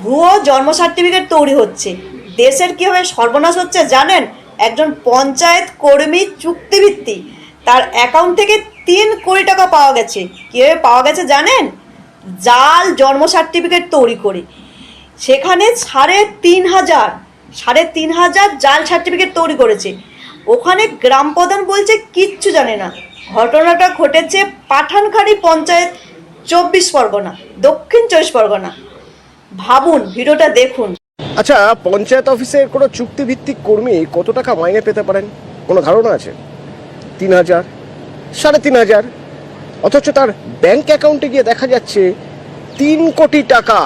ভুয়ো জন্ম সার্টিফিকেট তৈরি হচ্ছে। দেশের কীভাবে সর্বনাশ হচ্ছে জানেন? একজন পঞ্চায়েত কর্মী চুক্তিভিত্তি তার অ্যাকাউন্ট থেকে তিন কোটি টাকা পাওয়া গেছে। কীভাবে পাওয়া গেছে জানেন? জাল জন্ম সার্টিফিকেট তৈরি করে। সেখানে সাড়ে তিন হাজার, সাড়ে তিন হাজার জাল সার্টিফিকেট তৈরি করেছে। ওখানে গ্রাম প্রধান বলছে, কিচ্ছু জানে না। ঘটনাটা ঘটেছে পাঠানখাড়ি পঞ্চায়েত চব্বিশ পরগনা, দক্ষিণ চব্বিশ পরগনা। ভাবুন ভিডিওটা দেখুন। আচ্ছা পঞ্চায়েত অফিসের কোনো চুক্তিভিত্তিক কর্মী কত টাকা মাইনে পেতে পারেন? কোনো ধারণা আছে? তিন হাজার সাড়ে তিন হাজার অথচ তার ব্যাংক অ্যাকাউন্টে গিয়ে দেখা যাচ্ছে তিন কোটি টাকা।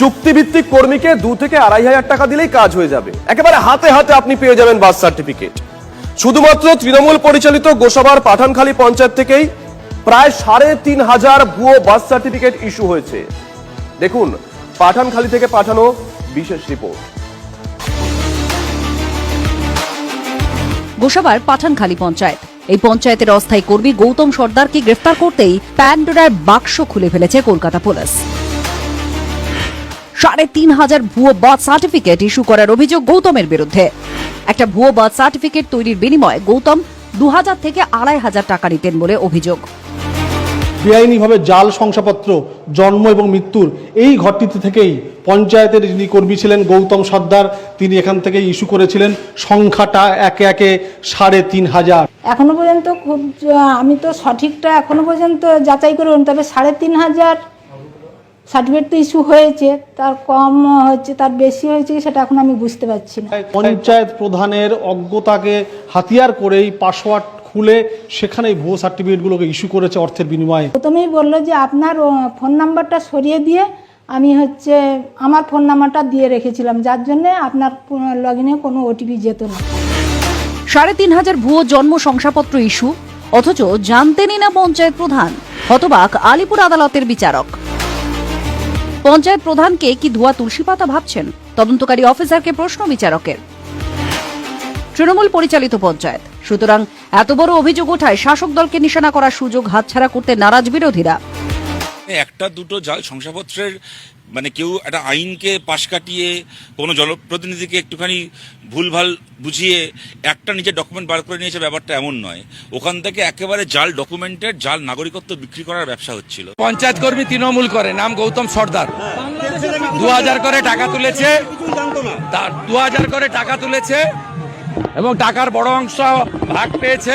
চুক্তিভিত্তিক কর্মীকে দু থেকে আড়াই হাজার টাকা দিলেই কাজ হয়ে যাবে। একেবারে হাতে হাতে আপনি পেয়ে যাবেন বার্থ সার্টিফিকেট। শুধুমাত্র তৃণমূল পরিচালিত গোসাবার পাঠানখালী পঞ্চায়েত থেকেই প্রায় সাড়ে তিন হাজার ভুয়ো বার্থ সার্টিফিকেট ইস্যু হয়েছে। দেখুন পাঠানখালী থেকে পাঠানো বিশেষ রিপোর্ট। গোসাবার পাঠানখালী পঞ্চায়েত। এই পঞ্চায়েতের অস্থায়ী কর্মী গৌতম সর্দারকে গ্রেফতার করতেই প্যান্ডোরার বাক্স খুলে ফেলেছে কলকাতা পুলিশ। সাড়ে তিন হাজার ভুয়ো বার্থ সার্টিফিকেট ইস্যু করার অভিযোগ গৌতমের বিরুদ্ধে। একটা ভুয়ো বার্থ সার্টিফিকেট তৈরির বিনিময়ে গৌতম দু হাজার থেকে আড়াই হাজার টাকা নিতেন বলে অভিযোগ। বেআইনিভাবে জাল শংসাপত্র জন্ম এবং মৃত্যুর এই ঘরটিতে থেকেই পঞ্চায়েতের যিনি কর্মী ছিলেন গৌতম সর্দার তিনি এখান থেকে ইস্যু করেছিলেন। সংখ্যাটা একে একে সাড়ে তিন হাজার। এখনও পর্যন্ত খুব আমি তো সঠিকটা এখনও পর্যন্ত যাচাই করে বলতে তবে সাড়ে তিন হাজার সার্টিফিকেট তো ইস্যু হয়েছে। তার কম হচ্ছে তার বেশি হয়েছে সেটা এখন আমি বুঝতে পারছি না। পঞ্চায়েত প্রধানের অজ্ঞতাকে হাতিয়ার করেই পাসওয়ার্ড খুলে সেখানেই ভুয়ো সার্টিফিকেটগুলোকে ইস্যু করেছে অর্থের বিনিময়ে। প্রথমেই বলল যে আপনার ফোন নাম্বারটা সরিয়ে দিয়ে আমি হচ্ছে আমার ফোন নাম্বারটা দিয়ে রেখেছিলাম। যার জন্যে আপনার লগ ইনে কোনো ওটিপি যেত না। সাড়ে তিন হাজার ভুয়ো জন্ম শংসাপত্র ইস্যু অথচ জানতেনই না পঞ্চায়েত প্রধান হতবাক আলিপুর আদালতের বিচারক। পঞ্চায়েত প্রধানকে কি ধোয়া তুলসী পাতা ভাবছেন? তদন্তকারী অফিসারকে প্রশ্ন বিচারকের। তৃণমূল পরিচালিত পঞ্চায়েত। সুতরাং এত বড় অভিযোগ ওঠায় শাসক দলকে নিশানা করার সুযোগ হাতছাড়া করতে নারাজ বিরোধীরা। একটা দুটো জাল শংসাপত্রের মানে কেউ একটা আইনকে পাশ কাটিয়ে কোনো জনপ্রতিনিধিকে একটুখানি ভুলভাল বুঝিয়ে একটা নিজের ডকুমেন্ট বার করে নিয়েছে ব্যাপারটা এমন নয়। ওখান থেকে একেবারে জাল ডকুমেন্টের জাল নাগরিকত্ব বিক্রি করার ব্যবসা হচ্ছিল। পঞ্চায়েত কর্মী তৃণমূল করে নাম গৌতম সর্দার। দু হাজার করে টাকা তুলেছে দু হাজার করে টাকা তুলেছে এবং টাকার বড় অংশ ভাগ পেয়েছে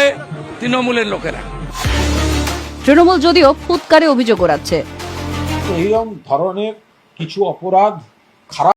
তৃণমূলের লোকেরা। তৃণমূল যদিও ফুৎকারে অভিযোগ করাচ্ছে এইরকম ধরনের কিছু অপরাধ খারাপ